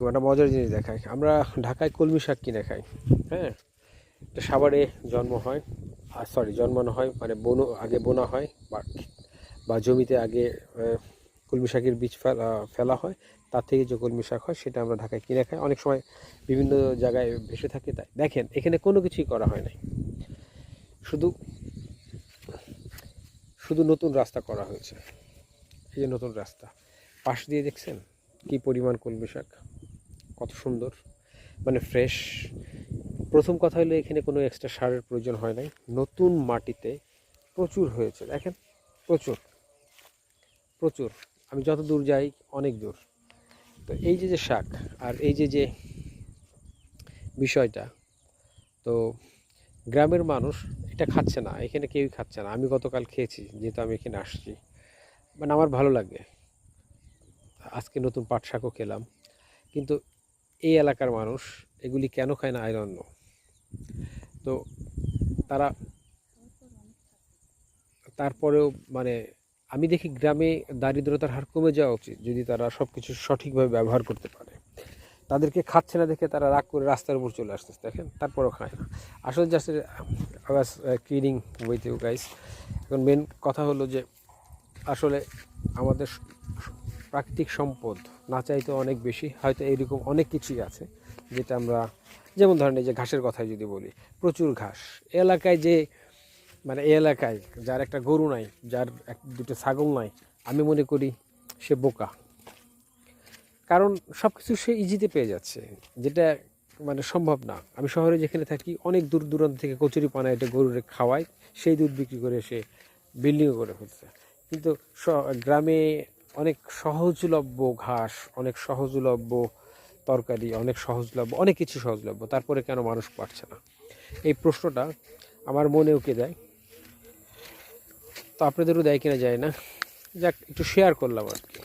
একটা মজার জিনিস দেখাই আমরা ঢাকায় কলমি শাক কিনে খাই হ্যাঁ? এটা সাভারে জন্ম হয় আর সরি জন্মানো হয় মানে বনো, আগে বোনা হয়, বা জমিতে আগে কলমি শাকের বীজ ফেলা ফেলা হয়, তার থেকে যে কলমি শাক হয়, সেটা আমরা ঢাকায় কিনে খাই। অনেক সময় বিভিন্ন জায়গায় ভেসে থাকে, তাই। দেখেন, এখানে কোনো কিছুই করা হয় নাই। শুধু শুধু নতুন রাস্তা করা হয়েছে। এই যে নতুন রাস্তা। পাশ দিয়ে দেখছেন কি পরিমাণ কলমি শাক? কত সুন্দর মানে ফ্রেশ প্রথম কথা হলো এখানে কোনো এক্সট্রা সারের প্রয়োজন হয় নাই। নতুন মাটিতে প্রচুর হয়েছে, দেখেন, প্রচুর প্রচুর। আমি যত দূর যাই, অনেক দূর। তো এই যে যে শাক আর এই যে যে বিষয়টা, তো গ্রামের মানুষ এটা খাচ্ছে না, এখানে কেউই খাচ্ছে না। আমি গতকাল খেয়েছি, যেহেতু আমি এখানে আসছি। মানে আমার ভালো লাগে। আজকে নতুন পাট শাকও খেলাম। কিন্তু এই এলাকার মানুষ, এগুলি কেন খায় না? আইরন্য তো তারা তারপরেও মানে আমি দেখি গ্রামে দারিদ্রতার হার কমে যাওয়া উচিত, যদি তারা সব কিছু সঠিকভাবে ব্যবহার করতে পারে। তাদেরকে খাচ্ছে না দেখে তারা রাগ করে রাস্তার উপর চলে আসতেছে, দেখেন? তারপরেও খায় না। আসলে just eye cleaning you guys এখন মেন কথা হলো যে আসলে আমাদের প্রাকৃতিক সম্পদ না চাইতে অনেক বেশি, হয়তো এইরকম অনেক কিছুই আছে যেটা আমরা, যেমন ধরেন এই যে ঘাসের কথাই যদি বলি, প্রচুর ঘাস। এলাকায় যে মানে এই এলাকায় যার একটা গরু নাই, যার এক, দুটো ছাগল নাই, আমি মনে করি সে বোকা। কারণ সব কিছু সে ইজিতে পেয়ে যাচ্ছে, যেটা মানে সম্ভব না। আমি শহরে যেখানে থাকি, অনেক দূর দূরান্ত থেকে কচুরি পানা এটা গরুরে খাওয়ায়, সেই দুধ বিক্রি করে সে বিল্ডিংও করে ফেলছে কিন্তু গ্রামে অনেক সহজলভ্য ঘাস, অনেক সহজলভ্য তরকারি, অনেক সহজলভ্য, অনেক কিছু সহজলভ্য। তারপরে কেন মানুষ পারছে না? এই প্রশ্নটা আমার মনে উকে দেয়? তো আপনাদেরও দেয় কিনা যায় না। যাক, একটু শেয়ার করলাম আর কি।